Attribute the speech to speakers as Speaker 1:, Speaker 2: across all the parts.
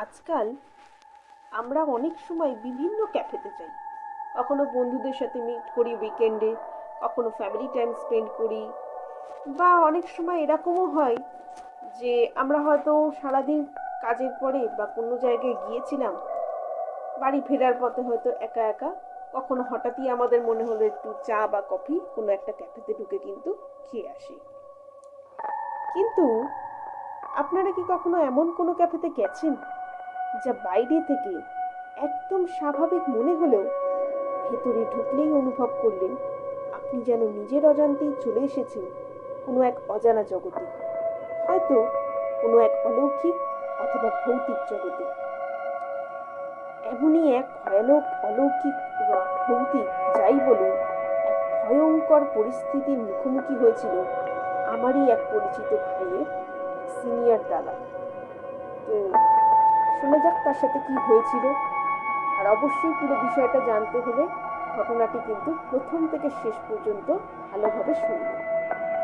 Speaker 1: আজকাল আমরা অনেক সময় বিভিন্ন ক্যাফেতে যাই। কখনো বন্ধুদের সাথে মিট করি উইকেন্ডে কখনো ফ্যামিলি টাইম স্পেন্ড করি বা অনেক সময় এরকমও হয় যে আমরা হয়তো সারাদিন কাজের পরে বা কোনো জায়গায় গিয়েছিলাম, বাড়ি ফেরার পথে হয়তো একা একা, কখনো হঠাৎই আমাদের মনে হলো একটু চা বা কফি কোনো একটা ক্যাফেতে ঢুকে কিন্তু খেয়ে আসি। কিন্তু আপনারা কি কখনো এমন কোনো ক্যাফেতে গেছেন? যা বাইরে থেকে একদম স্বাভাবিক মনে হলেও ভেতরে ঢুকলেই অনুভব করলেন, আপনি যেন নিজের অজান্তেই চলে এসেছেন কোনো এক অজানা জগতে। হয়তো কোনো এক অলৌকিক অথবা ভৌতিক জগতে। এমনই এক ভয়ানক, অলৌকিক বা ভৌতিক, যাই বলুন, এক ভয়ঙ্কর পরিস্থিতির মুখোমুখি হয়েছিল আমারই এক পরিচিত ভাইয়ের সিনিয়র দাদা। তো শোনা যাক তার সাথে কি হয়েছিল। আর অবশ্যই পুরো বিষয়টা জানতে হলে ঘটনাটি কিন্তু প্রথম থেকে শেষ পর্যন্ত ভালোভাবে শুনবেন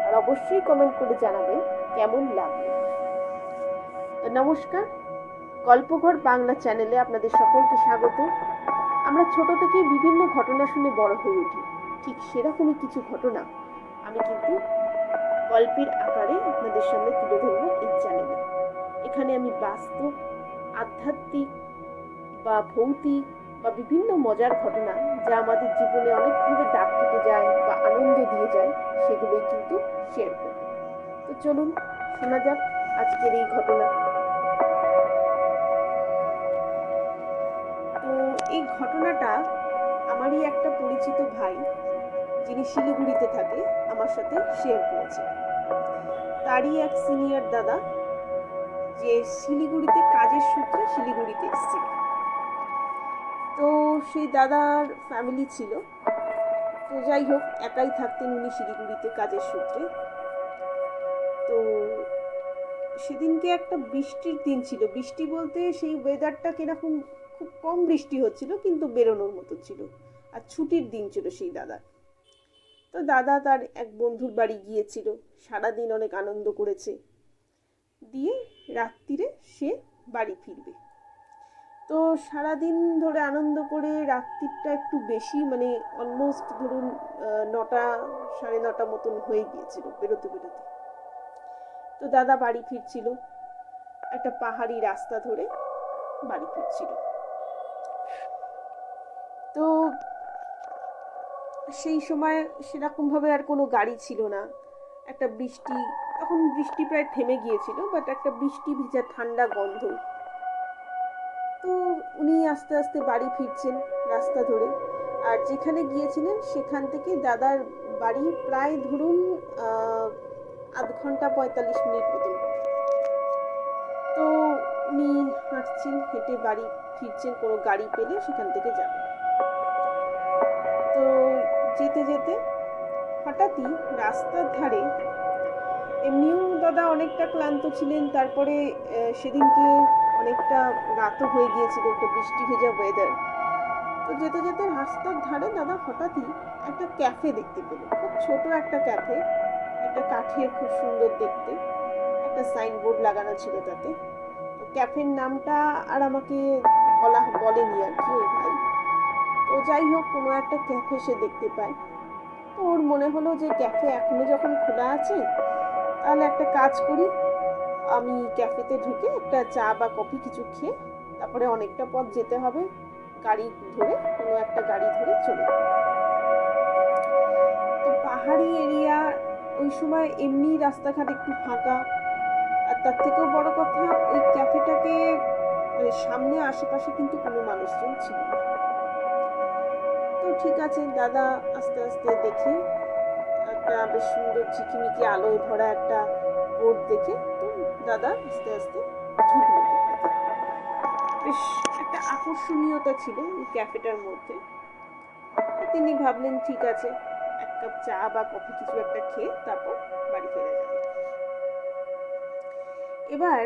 Speaker 1: আর অবশ্যই কমেন্ট করে জানাবেন কেমন লাগবে তো নমস্কার, গল্পঘর বাংলা চ্যানেলে আপনাদের সকলকে স্বাগত। আমরা ছোট থেকেই বিভিন্ন ঘটনা শুনে বড় হয়ে উঠি। ঠিক সেরকমই কিছু ঘটনা আমি কিন্তু গল্পের আকারে আপনাদের সামনে তুলে ধরবো এই চ্যানেলে। এখানে আমি বাস্তব আধ্যাত্মিক বা ভৌতিক বা বিভিন্ন মজার ঘটনা যা আমাদের জীবনে অনেকভাবে দাগ কেটে যায় বা আনন্দ দিয়ে যায়, সেগুলোই কিন্তু শেয়ার করব। তো চলুন, শোনা যাক আজকের এই ঘটনা। তো এই ঘটনাটা আমারই একটা পরিচিত ভাই, যিনি শিলিগুড়িতে থাকে, আমার সাথে শেয়ার করেছে। তারই এক সিনিয়র দাদা যে শিলিগুড়িতে কাজের সূত্রে শিলিগুড়িতে এসেছিল তো সেই দাদার ফ্যামিলি ছিল। তো যাই হোক, একাই থাকতেন উনি শিলিগুড়িতে কাজের সূত্রে। তো সেদিনকে একটা বৃষ্টির দিন ছিল। বৃষ্টি বলতে সেই ওয়েদারটা কীরকম খুব কম বৃষ্টি হচ্ছিল, কিন্তু বেরোনোর মতো ছিল। আর ছুটির দিন ছিল সেই দাদার। তো দাদা তার এক বন্ধুর বাড়ি গিয়েছিল। সারাদিন অনেক আনন্দ করেছে। দিয়ে রাত্রিরে সে বাড়ি ফিরবে। তো সারাদিন ধরে আনন্দ করে রাত্রিটা একটু বেশি মানে অলমোস্ট ধরুন নটা, সাড়ে নটা মতন হয়ে গিয়েছিল বেরোতে বেরোতে। তো দাদা বাড়ি ফিরছিল, একটা পাহাড়ি রাস্তা ধরে বাড়ি ফিরছিল। তো সেই সময় সেরকমভাবে আর কোনো গাড়ি ছিল না। একটা বৃষ্টি, তখন বৃষ্টি প্রায় থেমে গিয়েছিল বাট একটা বৃষ্টি ভিজা ঠান্ডা গন্ধ। তো উনি আস্তে আস্তে বাড়ি ফিরছেন রাস্তা ধরে। আর যেখানে গিয়েছিলেন, সেখান থেকে দাদার বাড়ি প্রায় ধরুন আধ ঘণ্টা পঁয়তাল্লিশ মিনিট মতন। তো উনি হাঁটছেন, হেঁটে বাড়ি ফিরছেন, কোনো গাড়ি পেলে সেখান থেকে যাবেন। তো যেতে যেতে হঠাৎই রাস্তার ধারে এমনিও দাদা অনেকটা ক্লান্ত ছিলেন, তারপরে সেদিনকে অনেকটা রাতও হয়ে গিয়েছিল, একটা বৃষ্টি ভেজা ওয়েদার তো যেতে যেতে রাস্তার ধারে দাদা হঠাৎই একটা ক্যাফে দেখতে পেল। খুব ছোট একটা ক্যাফে একটা কাঠের খুব সুন্দর দেখতে, একটা সাইনবোর্ড লাগানো ছিল তাতে। ক্যাফের নামটা আর আমাকে বলা, বলেনি আর কি ওই ভাই। তো যাই হোক, কোনো একটা ক্যাফে সে দেখতে পায়। তো ওর মনে হলো যে ক্যাফে এখনও যখন খোলা আছে, তাহলে একটা কাজ করি। আমি ক্যাফেতে ঢুকে একটা চা বা কফি কিছু খেয়ে তারপরে অনেকটা পথ যেতে হবে গাড়ি ধরে, কোনো একটা গাড়ি ধরে চলে। তো পাহাড়ি এরিয়া ওই সময় এমনি রাস্তাঘাট একটু ফাঁকা। আর তার থেকেও বড় কথা, ওই ক্যাফেটাকে মানে সামনে আশেপাশে কিন্তু কোনো মানুষজন ছিল না। ঠিক আছে, দাদা, আস্তে আস্তে দেখে। একটা বেশ সুন্দর ঝিকিমিকি আলোয় ভরা একটা বোর্ড দেখে তো দাদা আস্তে আস্তে বেশ একটা আকর্ষণীয়তা ছিল ওই ক্যাফেটার মধ্যে। তিনি ভাবলেন, ঠিক আছে, এক কাপ চা বা কফি কিছু একটা খেয়ে তারপর বাড়ি ফেরা যাবে এবার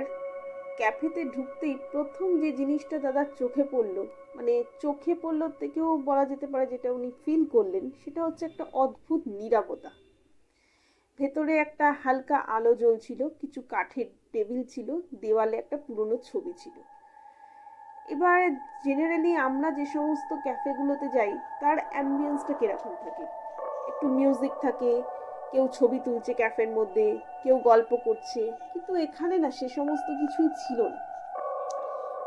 Speaker 1: ক্যাফেতে ঢুকতেই প্রথম যে জিনিসটা দাদার চোখে পড়ল মানে চোখে পড়ল থেকেও বলা যেতে পারে যেটা উনি ফিল করলেন, সেটা হচ্ছে একটা অদ্ভুত নীরবতা ভেতরে একটা হালকা আলো জ্বলছিল, কিছু কাঠের টেবিল ছিল, দেওয়ালে একটা পুরনো ছবি ছিল। এবার জেনারেলি আমরা যে সমস্ত ক্যাফেগুলোতে যাই, তার অ্যাম্বিয়েন্সটা কীরকম থাকে? একটু মিউজিক থাকে কেউ ছবি তুলছে ক্যাফের মধ্যে, কেউ গল্প করছে, কিন্তু এখানে না সে সমস্ত কিছুই ছিল না।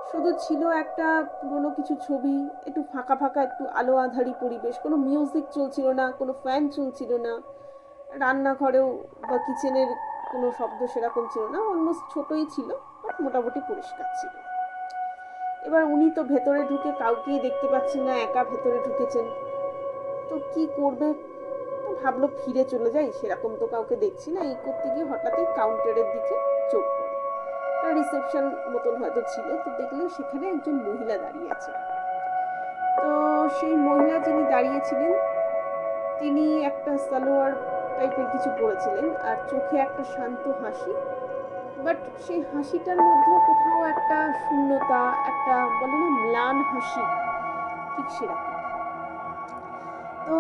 Speaker 1: শুধু ছিল একটা পুরনো কিছু ছবি, একটু ফাঁকা ফাঁকা, একটু আলো আধারি পরিবেশ, কোনো মিউজিক চলছিল না, কোনো ফ্যান চলছিল না, রান্নাঘরেও বা কিচেনের কোনো শব্দ সেরকম ছিল না অলমোস্ট ছোটোই ছিল বাট মোটামুটি পরিষ্কার ছিল। এবার উনি তো ভেতরে ঢুকে কাউকেই দেখতে পাচ্ছেন না, একা ভেতরে ঢুকেছেন। তো কি করবে? ভাবলো ফিরে চলে যাই, সেরকম তো কাউকে দেখছি না। এই করতে গিয়ে হঠাৎই কাউন্টারের দিকে চোখ পড়ে। রিসেপশন মতন হয়তো ছিল, তো দেখলেন সেখানে একজন মহিলা দাঁড়িয়ে আছে। তো সেই মহিলা যিনি দাঁড়িয়েছিলেন, তিনি একটা সালোয়ার টাইপের কিছু পরেছিলেন, আর চোখে একটা শান্ত হাসি। বাট সেই হাসিটার মধ্যে কোথাও একটা শূন্যতা, একটা বলে না, ম্লান হাসি, ঠিক সেরকম। তো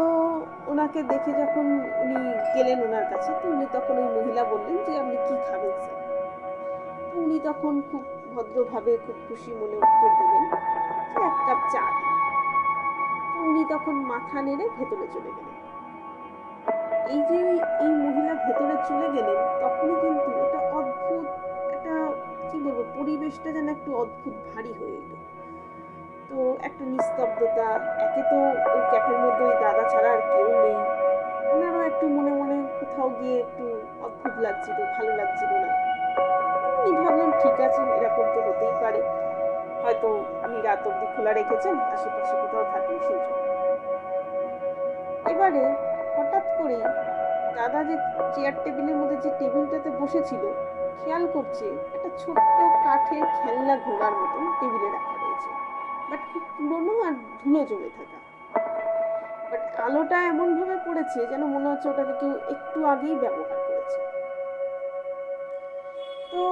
Speaker 1: ওনাকে দেখে যখন উনি গেলেন ওনার কাছে, তো উনি তখন ওই মহিলা বললেন যে, আপনি কি খাবেন তো উনি তখন খুব ভদ্রভাবে, খুব খুশি মনে উত্তর দিলেন যে, এক কাপ চা তো উনি তখন মাথা নেড়ে ভেতরে চলে গেলেন। এই যে এই মহিলা ভেতরে চলে গেলেন, তখনই কিন্তু একটা অদ্ভুত, একটা, কি বলব, পরিবেশটা যেন একটু অদ্ভুত, ভারী হয়ে এলো। তো একটা নিস্তব্ধতা, একে তো ওই ক্যাফের মধ্যে ওই দাদা ছাড়া আর কেউ নেই। ওনারও একটু মনে মনে কোথাও গিয়ে একটু অদ্ভুত লাগছিল, ভালো লাগছিল না। উনি ভাবলাম, ঠিক আছে, এরকম তো হতেই পারে। হয়তো উনি রাত অব্দি খোলা রেখেছেন, আশেপাশে কোথাও থাকেন সেই জন্য। এবারে হঠাৎ করে দাদা যে চেয়ার টেবিলের মধ্যে যে টেবিলটাতে বসেছিল, খেয়াল করছে একটা ছোট্ট কাঠের খেলনা ঘোড়ার মতন টেবিলে রাখা। বাট খুব পুরনো আর ধুলো জমে থাকা। বাট আলোটা এমনভাবে পড়েছে যেন মনে হচ্ছে ওটাকে কেউ একটু আগেই ব্যবহার করেছে। তো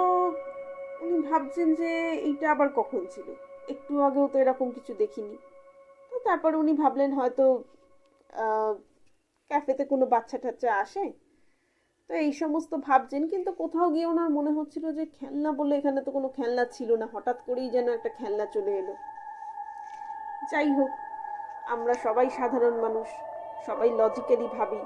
Speaker 1: উনি ভাবছেন যে এইটা আবার কখন ছিল? একটু আগেও তো এরকম কিছু দেখিনি। তো তারপর উনি ভাবলেন হয়তো ক্যাফেতে কোনো বাচ্চা টাচ্চা আসে। তো এই সমস্ত ভাবছেন, কিন্তু কোথাও গিয়ে ওনার মনে হচ্ছিল যে খেলনা বলে এখানে তো কোনো খেলনা ছিল না। হঠাৎ করেই যেন একটা খেলনা চলে এলো। যাই হোক, আমরা সবাই সাধারণ মানুষ, সবাই লজিক্যালি ভাবি।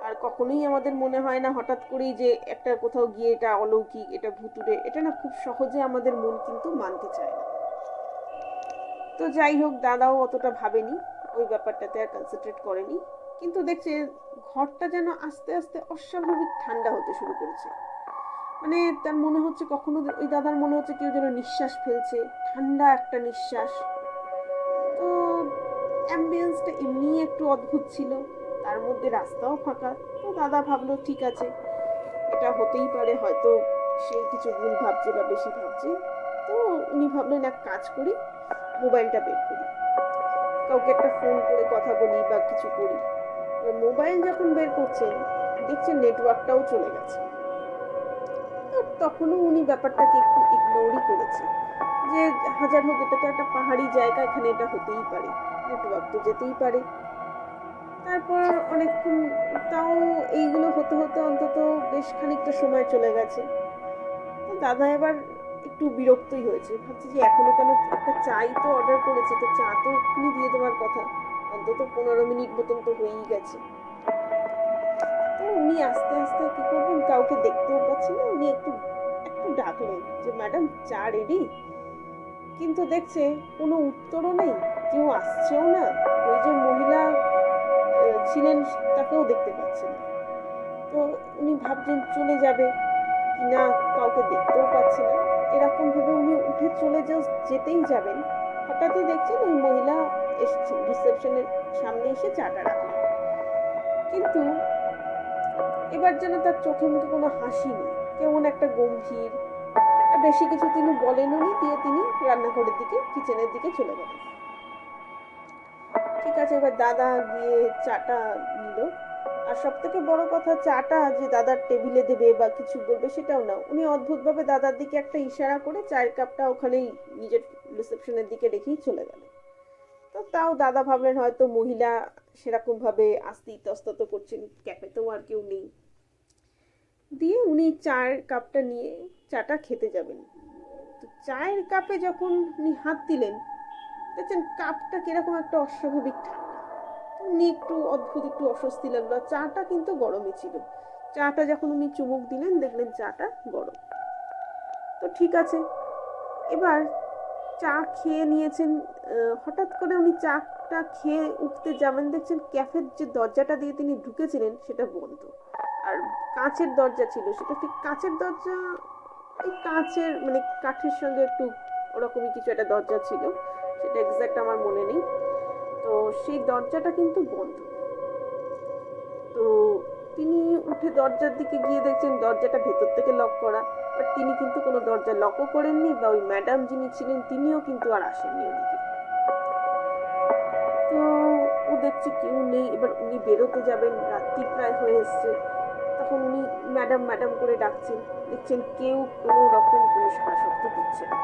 Speaker 1: আর কখনোই আমাদের মনে হয় না হঠাৎ করেই যে একটা কোথাও গিয়ে এটা অলৌকিক, এটা ভুতুরে এটা না খুব সহজে আমাদের মন কিন্তু মানতে চায় না। তো যাই হোক, দাদাও অতটা ভাবেনি, ওই ব্যাপারটাতে আর কনসেন্ট্রেট করেনি। কিন্তু দেখছে ঘরটা যেন আস্তে আস্তে অস্বাভাবিক ঠান্ডা হতে শুরু করেছে। মানে তার মনে হচ্ছে কখনো ওই দাদার মনে হচ্ছে কেউ যেন নিঃশ্বাস ফেলছে, ঠান্ডা একটা নিঃশ্বাস। অ্যাম্বিয়েন্সটা এমনি একটু অদ্ভুত ছিল। তার মধ্যে রাস্তাও ফাঁকা। তো দাদা ভাবলো, ঠিক আছে, এটা হতেই পারে, হয়তো সে কিছু ভুল ভাবছে বা বেশি ভাবছে। তো উনি ভাবলেন, এক কাজ করি, মোবাইলটা বের করি। কাউকে একটা ফোন করে কথা বলি বা কিছু করি। মোবাইল যখন বের করছেন, দেখছেন নেটওয়ার্কটাও চলে গেছে। তখনও উনি ব্যাপারটাকে একটু ইগনোরই করেছে যে হাজার হোক, এটা তো একটা পাহাড়ি জায়গা, এখানে এটা হতেই পারে। নেটওয়ার্ক তো যেতেই পারে। তারপর অনেকক্ষণ তাও এইগুলো হতে হতে অন্তত বেশ খানিকটা সময় চলে গেছে। দাদা এবার একটু বিরক্তই হয়েছে। ভাবছি যে এখনও কেন একটা চাই তো অর্ডার করেছে, তো চা তো এক্ষুনি দিয়ে দেওয়ার কথা। অন্তত পনেরো মিনিট মতন তো হয়েই গেছে। তো উনি আস্তে আস্তে কি করবেন, কাউকে দেখতেও পাচ্ছেন না। উনি একটু একটু ডাকলেন যে, ম্যাডাম, চা রেডি কিন্তু দেখছে কোনো উত্তরও নেই। কেউ আসছেও না, ওই যে মহিলা ছিলেন, তাকেও দেখতে পাচ্ছে না। তো উনি ভাবছেন চলে যাবে কি না কাউকে দেখতেও পাচ্ছে না। এরকম ভেবে উনি উঠে চলে যেতেই যাবেন। হঠাৎই দেখছেন ওই মহিলা এসেছেন রিসেপশনের সামনে এসে চাটা রাখলেন। কিন্তু এবার যেন তার চোখে মুখে কোনো হাসি নেই, কেমন একটা গম্ভীর। আর বেশি কিছু তিনি বলেনও নি দিয়ে তিনি রান্নাঘরের দিকে কিচেনের দিকে চলে গেলেন। আছে এবার দাদা গিয়ে চাটা নিল। আর সব থেকে বড় কথা, চাটা যে দাদার টেবিলে দেবে বা কিছু বলবে সেটাও না। উনি অদ্ভুতভাবে দাদার দিকে একটা ইশারা করে চায়ের কাপটা ওখানেই নিজের রিসেপশনের দিকে রেখেই চলে গেলেন তো তাও দাদা ভাবলেন হয়তো মহিলা সেরকমভাবে আস্তে ইতস্তত করছেন, ক্যাফেতেও আর কেউ নেই। দিয়ে উনি চায়ের কাপটা নিয়ে চাটা খেতে যাবেন। তো চায়ের কাপে যখন উনি হাত দিলেন দেখছেন, কাপটা কীরকম একটা অস্বাভাবিক ঠান্ডা। উনি একটু অদ্ভুত, একটু অস্বস্তি লাগল। চাটা কিন্তু গরমই ছিল। চাটা যখন উনি চুমুক দিলেন, দেখলেন চাটা গরম। তো ঠিক আছে। এবার চা খেয়ে নিয়েছেন হঠাৎ করে উনি চাটা খেয়ে উঠতে যাবেন। দেখছেন, ক্যাফের যে দরজাটা দিয়ে তিনি ঢুকেছিলেন, সেটা বন্ধ। আর কাঁচের দরজা ছিল, সেটা ঠিক কাঁচের দরজা, এই কাঁচের মানে কাঠের সঙ্গে একটু ওরকমই কিছু একটা দরজা ছিল। সেটা এক্স্যাক্ট আমার মনে নেই। তো সেই দরজাটা কিন্তু বন্ধ। তো তিনি উঠে দরজার দিকে গিয়ে দেখছেন দরজাটা ভেতর থেকে লক করা বাট তিনি কিন্তু কোনো দরজা লকও করেননি বা ওই ম্যাডাম যিনি ছিলেন তিনিও কিন্তু আর আসেননি ওদিকে। তো ও দেখছে কেউ নেই, এবার উনি বেরোতে যাবেন, রাত্রি প্রায় হয়ে এসছে। তখন উনি ম্যাডাম ম্যাডাম করে ডাকছেন, দেখছেন কেউ কোনো রকম কোনো সারা শব্দ দিচ্ছে না।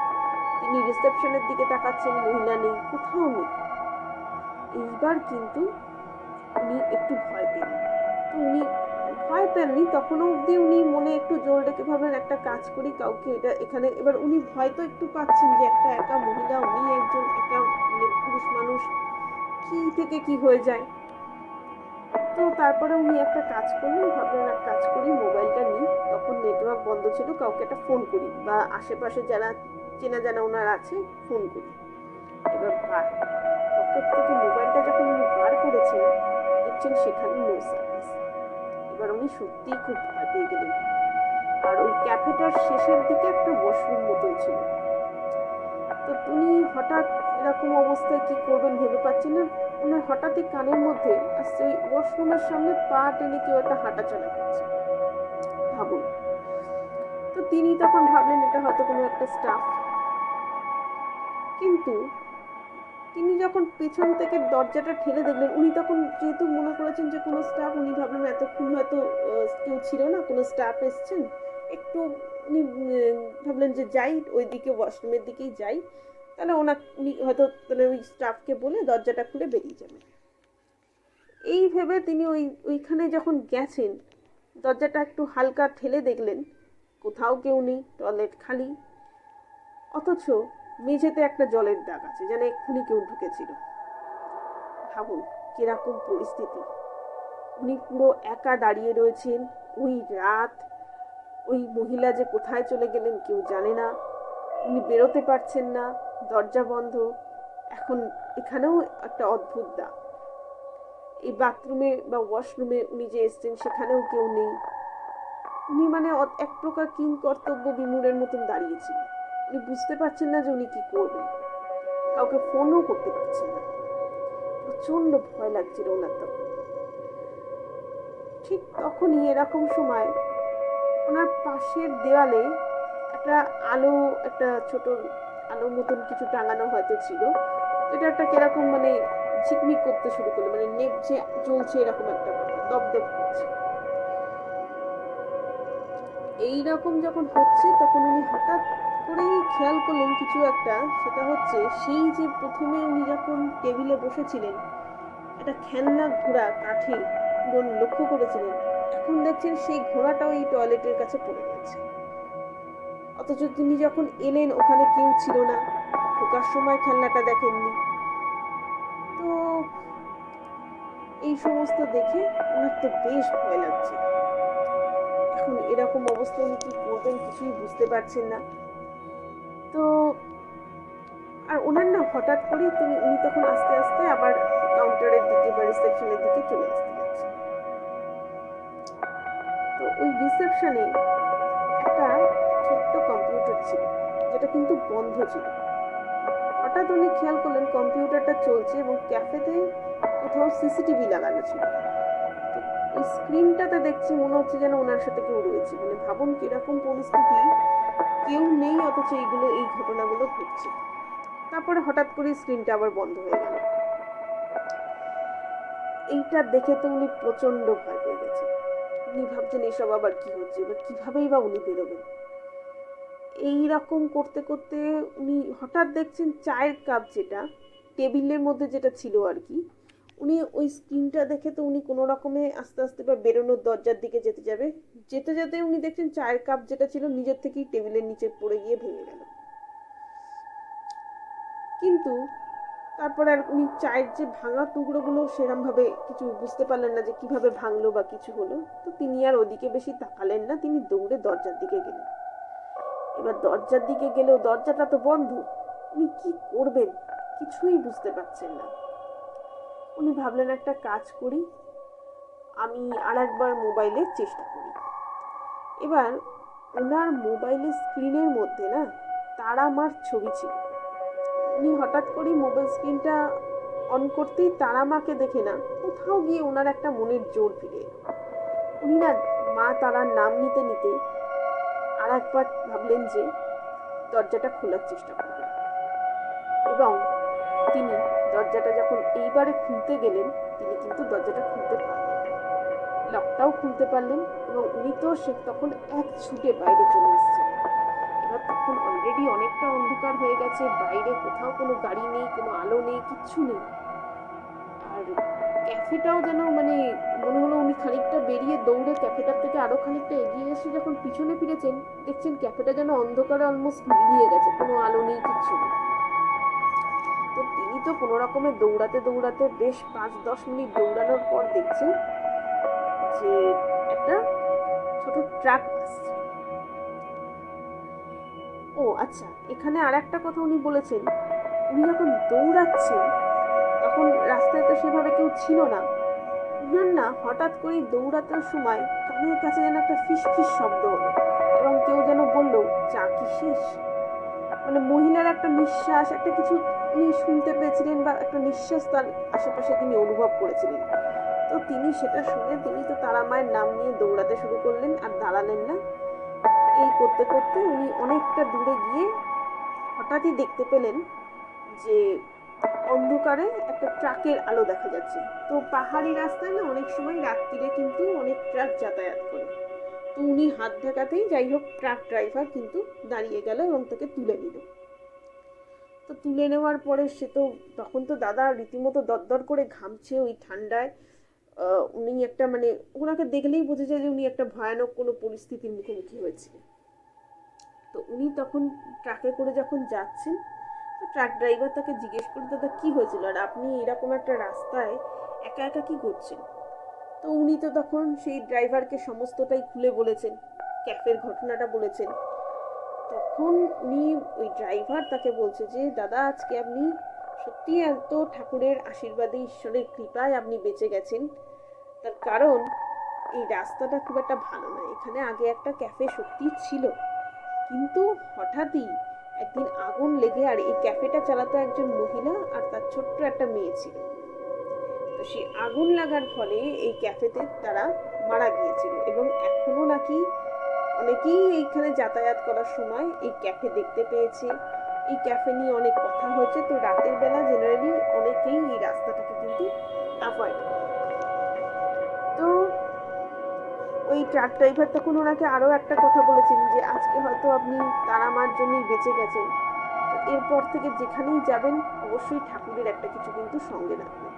Speaker 1: তিনি রিসেপশনের দিকে তাকাচ্ছেন, মহিলা নেই, কোথাও নেই। এইবার কিন্তু উনি একটু ভয় পেলেন। তো উনি ভয় পেননি তখনও অবধি উনি মনে একটু জোর রেখে ভাবলেন, একটা কাজ করি, কাউকে এটা এখানে এবার উনি ভয় তো একটু পাচ্ছেন যে একটা একা মহিলা, উনি একজন একা মানে পুরুষ মানুষ, কি থেকে কি হয়ে যায়? তো তারপরে উনি একটা কাজ করলেন, ভাবলেন, এক কাজ করি, মোবাইলটা নিই। তখন নেটওয়ার্ক বন্ধ ছিল, কাউকে একটা ফোন করি বা আশেপাশে যারা চেনা জানা ওনার আছে ফোন করি। এবার বার পকেট থেকে মোবাইলটা যখন উনি বার করেছেন, দেখছেন সেখানে নো সার্ভিস এবার উনি সত্যিই খুব ভয় পেয়ে গেলেন। আর ওই ক্যাফেটার শেষের দিকে একটা ওয়াশরুম মতন ছিল। তো তিনি হঠাৎ এরকম অবস্থায় কি করবেন ভেবে পাচ্ছেন না? ওনার হঠাৎই কানের মধ্যে আসছে ওই ওয়াশরুমের সামনে পা টেনে কেউ একটা হাঁটাচলা করছে। ভাবুন। তো তিনি তখন ভাবলেন এটা হয়তো কোনো একটা স্টাফ কিন্তু তিনি যখন পেছন থেকে দরজাটা ঠেলে দেখলেন, উনি তখন যেহেতু মনে করেছেন যে কোনো স্টাফ উনি ভাবলেন এতক্ষণ হয়তো কেউ ছিল না, কোনো স্টাফ এসছেন। একটু উনি ভাবলেন যে যাই ওই দিকে ওয়াশরুমের দিকেই যাই। তাহলে ওনার উনি হয়তো তাহলে ওই স্টাফকে বলে দরজাটা খুলে বেরিয়ে যাবেন। এই ভেবে তিনি ওই, ওইখানে যখন গেছেন, দরজাটা একটু হালকা ঠেলে দেখলেন, কোথাও কেউ নেই টয়লেট খালি। অথচ মেঝেতে একটা জলের দাগ আছে, যেন এক্ষুনি কেউ ঢুকেছিল। ভাবুন, কীরকম পরিস্থিতি। উনি পুরো একা দাঁড়িয়ে রয়েছেন, ওই রাত, ওই মহিলা যে কোথায় চলে গেলেন কেউ জানে না। উনি বেরোতে পারছেন না, দরজা বন্ধ। এখন এখানেও একটা অদ্ভুত দাগ। এই বাথরুমে বা ওয়াশরুমে উনি যে এসছেন, সেখানেও কেউ নেই। উনি মানে এক প্রকার কিং কর্তব্য বিমূরের মতন দাঁড়িয়েছিলেন উনি বুঝতে পারছেন না যে উনি কি করবেন। কাউকে ফোনও করতে পারছেন না। প্রচণ্ড ভয় লাগছিল ওনার তখন ঠিক তখনই এরকম সময় ওনার পাশের দেওয়ালে একটা আলো, একটা ছোট আলোর মতন কিছু টাঙানো হয়তো ছিল। এটা একটা কীরকম মানে ঝিকমিক করতে শুরু করল মানে নেপছে জ্বলছে এরকম একটা ব্যাপার, দপদপ করছে। এই রকম যখন হচ্ছে, তখন উনি হঠাৎ করেই খেয়াল করলেন কিছু একটা, সেটা হচ্ছে সেই যে প্রথমে উনি যখন টেবিলে বসেছিলেন, একটা খেলনা ঘোড়া কাঠে লক্ষ্য করেছিলেন, এখন দেখছেন সেই ঘোড়াটাও এই টয়লেটের কাছে পড়ে গেছে অথচ তিনি যখন এলেন, ওখানে কেউ ছিল না, ঢোকার সময় খেলনাটা দেখেননি। তো এই সমস্ত দেখে ওনার তো বেশ ভয় লাগছে। এখন এরকম অবস্থা উনি কি করবেন কিছুই বুঝতে পারছেন না। হঠাৎ করেই তুমি, উনি তখন আস্তে আস্তে আবার কাউন্টারের দিকে বা রিসেপশনের দিকে চলে আসতে যাচ্ছে তো ওই রিসেপশনে একটা ছোট্ট কম্পিউটার ছিল, যেটা কিন্তু বন্ধ ছিল। হঠাৎ উনি খেয়াল করলেন কম্পিউটারটা চলছে এবং ক্যাফেতে কোথাও সিসিটিভি লাগানো ছিল। ওই স্ক্রিনটাতে দেখছি, মনে হচ্ছে যেন ওনার সাথে কেউ রয়েছে। মানে ভাবুন কীরকম পরিস্থিতি, কেউ নেই অথচ এইগুলো, এই ঘটনাগুলো ঘটছে। তারপরে হঠাৎ করে স্ক্রিনটা আবার বন্ধ হয়ে গেল। এইটা দেখে তো উনি প্রচণ্ড ভয় পেয়ে গেছে উনি ভাবছেন, এসব আবার কি হচ্ছে? এবার কিভাবেই বা উনি বেরোবেন? এই রকম করতে করতে উনি হঠাৎ দেখছেন চায়ের কাপ যেটা, টেবিলের মধ্যে যেটা ছিল আর কি, উনি ওই স্ক্রিনটা দেখে তো উনি কোনো রকমে আস্তে আস্তে বা বেরোনোর দরজার দিকে যেতে যাবে। যেতে যেতে উনি দেখছেন চায়ের কাপ যেটা ছিল, নিজের থেকেই টেবিলের নিচে পড়ে গিয়ে ভেঙে গেল। কিন্তু তারপরে আর উনি চায়ের যে ভাঙা টুকরোগুলো সেরমভাবে কিছু বুঝতে পারলেন না যে কীভাবে ভাঙলো বা কিছু হলো। তো তিনি আর ওদিকে বেশি তাকালেন না, তিনি দৌড়ে দরজার দিকে গেলেন। এবার দরজার দিকে গেলেও দরজাটা তো বন্ধ। উনি কি করবেন? কিছুই বুঝতে পারছেন না। উনি ভাবলেন একটা কাজ করি, আমি আর একবার মোবাইলের চেষ্টা করি। এবার ওনার মোবাইলের স্ক্রিনের মধ্যে না তারা মার ছবি ছিল। উনি হঠাৎ করেই মোবাইল স্ক্রিনটা অন করতেই তারা মাকে দেখে না, কোথাও গিয়ে ওনার একটা মনের জোর ফিরে উনি না মা তারার নাম নিতে নিতে আর একবার ভাবলেন যে দরজাটা খোলার চেষ্টা করবেন। এবং তিনি দরজাটা যখন এইবারে খুলতে গেলেন, তিনি কিন্তু দরজাটা খুলতে পারলেন লকটাও খুলতে পারলেন এবং উনি তো সে তখন এক ছুটে বাইরে চলে এসেছেন। এবার তখন অলরেডি অনেকটা অন্ধকার হয়ে গেছে, বাইরে কোথাও কোনো গাড়ি নেই, কোনো আলো নেই, কিচ্ছু নেই। আর ক্যাফেটাও যেন মানে মনে হলো উনি খানিকটা বেরিয়ে দৌড়ে ক্যাফেটার থেকে আরও খানিকটা এগিয়ে এসে যখন পিছনে ফিরেছেন, দেখছেন ক্যাফেটা যেন অন্ধকারে অলমোস্ট মিলিয়ে গেছে, কোনো আলো নেই, কিচ্ছু নেই। তো তিনি তো কোনো রকমে দৌড়াতে দৌড়াতে বেশ পাঁচ দশ মিনিট দৌড়ানোর পর দেখছেন যে একটা ছোট ট্রাক আসছে। ও আচ্ছা এখানে আর একটা কথা উনি বলেছেন। উনি যখন দৌড়াচ্ছেন, তখন রাস্তায় তো সেভাবে কেউ ছিল না। উনার না, হঠাৎ করেই দৌড়ানোর সময় কানের কাছে যেন একটা ফিস ফিস শব্দ হলো এবং কেউ যেন বলল, চা কি শেষ? মানে মহিলার একটা নিঃশ্বাস, একটা কিছু উনি শুনতে পেয়েছিলেন বা একটা নিঃশ্বাস তার আশেপাশে তিনি অনুভব করেছিলেন। তো তিনি সেটা শুনে তিনি তো তারা মায়ের নাম নিয়ে দৌড়াতে শুরু করলেন, আর দাঁড়ালেন না। এই করতে করতে উনি অনেকটা দূরে গিয়ে হঠাৎই দেখতে পেলেন যে অন্ধকারে একটা ট্রাকের আলো দেখা যাচ্ছে। তো পাহাড়ি রাস্তায় না অনেক সময় রাত্রিরে কিন্তু অনেক ট্রাক যাতায়াত করে। তো উনি হাত ঢাকাতেই যাই হোক ট্রাক ড্রাইভার কিন্তু দাঁড়িয়ে গেল এবং তাকে তুলে নিল। তো তুলে নেওয়ার পরে সে তো তখন তো দাদা রীতিমতো দরদর করে ঘামছে ওই ঠান্ডায়। উনি একটা মানে ওনাকে দেখলেই বোঝা যায় যে উনি একটা ভয়ানক কোনো পরিস্থিতির মুখোমুখি হয়েছিলেন তো উনি তখন ট্রাকে করে যখন যাচ্ছেন, তো ট্রাক ড্রাইভার তাকে জিজ্ঞেস করে, দাদা, কী হয়েছিল? আর আপনি এরকম একটা রাস্তায় একা একা কি করছেন? তো উনি তো তখন সেই ড্রাইভারকে সমস্তটাই খুলে বলেছেন, ক্যাফের ঘটনাটা বলেছেন। তখন উনি, ওই ড্রাইভার তাকে বলছে যে, দাদা, আজকে আপনি সত্যি এত ঠাকুরের আশীর্বাদে ঈশ্বরের কৃপায় আপনি বেঁচে গেছেন। তার কারণ, এই রাস্তাটা খুব একটা ভালো নয় এখানে আগে একটা ক্যাফে সত্যি ছিল। কিন্তু হঠাৎই একদিন আগুন লেগে, আর এই ক্যাফেটা চালাতো একজন মহিলা আর তার ছোট্ট একটা মেয়ে ছিল। তো সেই আগুন লাগার ফলে এই ক্যাফেতে তারা মারা গিয়েছিল এবং এখনও নাকি অনেকেই এইখানে যাতায়াত করার সময় এই ক্যাফে দেখতে পেয়েছে। এই ক্যাফে নিয়ে অনেক কথা হয়েছে, তো রাতের বেলা জেনারেলি অনেকেই এই রাস্তাটাকে কিন্তু অ্যাভয়েড করে। তো ওই ট্রাক ড্রাইভার তখন ওনাকে আরও একটা কথা বলেছেন যে, আজকে হয়তো আপনি তারা মার জন্যই বেঁচে গেছেন। এরপর থেকে যেখানেই যাবেন, অবশ্যই ঠাকুরের একটা কিছু কিন্তু সঙ্গে রাখবেন।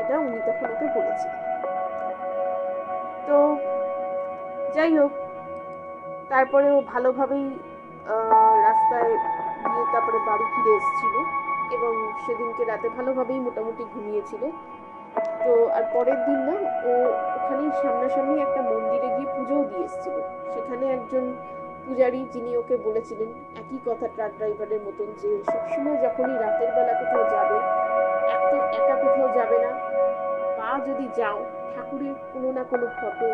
Speaker 1: এটা উনি তখন ওকে বলেছিলেন তো যাই হোক তারপরে ও ভালোভাবেই রাস্তায় গিয়ে তারপরে বাড়ি ফিরে এসেছিল এবং সেদিনকে রাতে ভালোভাবেই মোটামুটি ঘুমিয়েছিল। তো আর পরের দিন না, ও ওখানেই সামনাসামনি একটা মন্দিরে গিয়ে পুজোও দিয়ে এসেছিল। সেখানে একজন পূজারী যিনি ওকে বলেছিলেন, একই কথা ট্রাক ড্রাইভারের মতন যে সবসময় যখনই রাতের বেলা কোথাও যাবে, এক তো একা কোথাও যাবে না। বা যদি যাও, ঠাকুরের কোনো না কোনো ফটো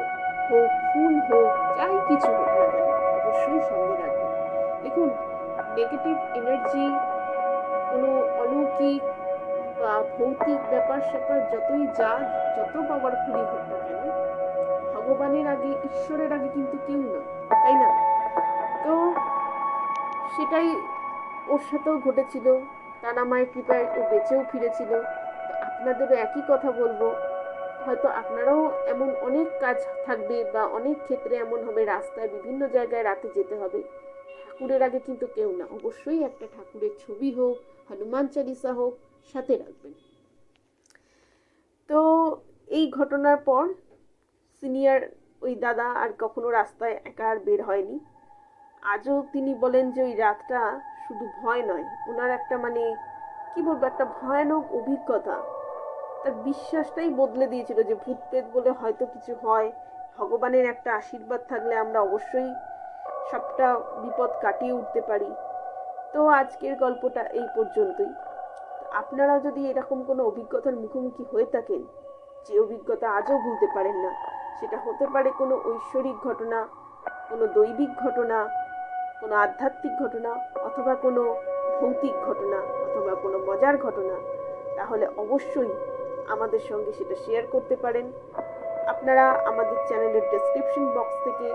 Speaker 1: হোক, ফুল হোক, যাই কিছু হোক না কেন, অবশ্যই সঙ্গে রাখবেন দেখুন নেগেটিভ এনার্জি কোনো অলৌকিক বা ভৌতিক ব্যাপার স্যাপার যতই যা যত পাওয়ারফুলি হোক না কেন, ভগবানের আগে, ঈশ্বরের আগে কিন্তু কেউ না, তাই না? তো সেটাই ওর সাথেও ঘটেছিল, তারা মায়ের কৃপায় ও বেঁচেও ফিরেছিল। আপনাদেরও একই কথা বলব, হয়তো আপনারাও এমন অনেক কাজ থাকবে বা অনেক ক্ষেত্রে এমন হবে, রাস্তায় বিভিন্ন জায়গায় রাতে যেতে হবে। ঠাকুরের আগে কিন্তু কেউ না। অবশ্যই একটা ঠাকুরের ছবি হোক, হনুমান চালিসা হোক, সাথে রাখবেন। তো এই ঘটনার পর সিনিয়র ওই দাদা আর কখনো রাস্তায় একা আর বের হয়নি। আজও তিনি বলেন যে ওই রাতটা শুধু ভয় নয়, ওনার একটা মানে কি বলব, একটা ভয়ানক অভিজ্ঞতা। তার বিশ্বাসটাই বদলে দিয়েছিল যে ভূত প্রেত বলে হয়তো কিছু হয়। ভগবানের একটা আশীর্বাদ থাকলে আমরা অবশ্যই সবটা বিপদ কাটিয়ে উঠতে পারি। তো আজকের গল্পটা এই পর্যন্তই। আপনারা যদি এরকম কোনো অভিজ্ঞতার মুখোমুখি হয়ে থাকেন, যে অভিজ্ঞতা আজও ভুলতে পারেন না, সেটা হতে পারে কোনো ঐশ্বরিক ঘটনা, কোনো দৈবিক ঘটনা, কোনো আধ্যাত্মিক ঘটনা, অথবা কোনো ভৌতিক ঘটনা, অথবা কোনো মজার ঘটনা, তাহলে অবশ্যই আমাদের সঙ্গে সেটা শেয়ার করতে পারেন। আপনারা আমাদের চ্যানেলের ডেসক্রিপশন বক্স থেকে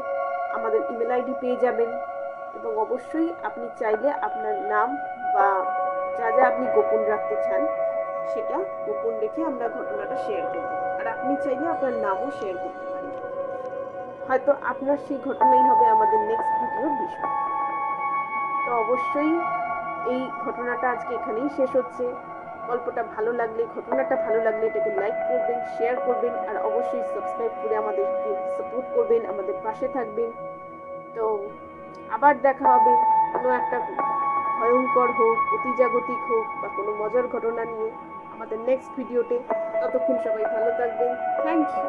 Speaker 1: আমাদের ইমেল আইডি পেয়ে যাবেন এবং অবশ্যই আপনি চাইলে আপনার নাম বা যা যা আপনি গোপন রাখতে চান, সেটা গোপন রেখে আমরা ঘটনাটা শেয়ার করব। আর আপনি চাইলে আপনার নামও শেয়ার করতে পারেন। হয়তো আপনার সেই ঘটনাই হবে আমাদের নেক্সট ভিডিওর বিষয়। তো অবশ্যই এই ঘটনাটা আজকে এখানেই শেষ হচ্ছে। গল্পটা ভালো লাগলে, ঘটনাটা ভালো লাগলে এটাকে লাইক করবেন শেয়ার করবেন, আর অবশ্যই সাবস্ক্রাইব করে আমাদেরকে সাপোর্ট করবেন, আমাদের পাশে থাকবেন। তো আবার দেখা হবে কোনো একটা ভয়ঙ্কর হোক, অতিজাগতিক হোক, বা কোনো মজার ঘটনা নিয়ে আমাদের নেক্সট ভিডিওতে ততক্ষণ সবাই ভালো থাকবেন। Thank you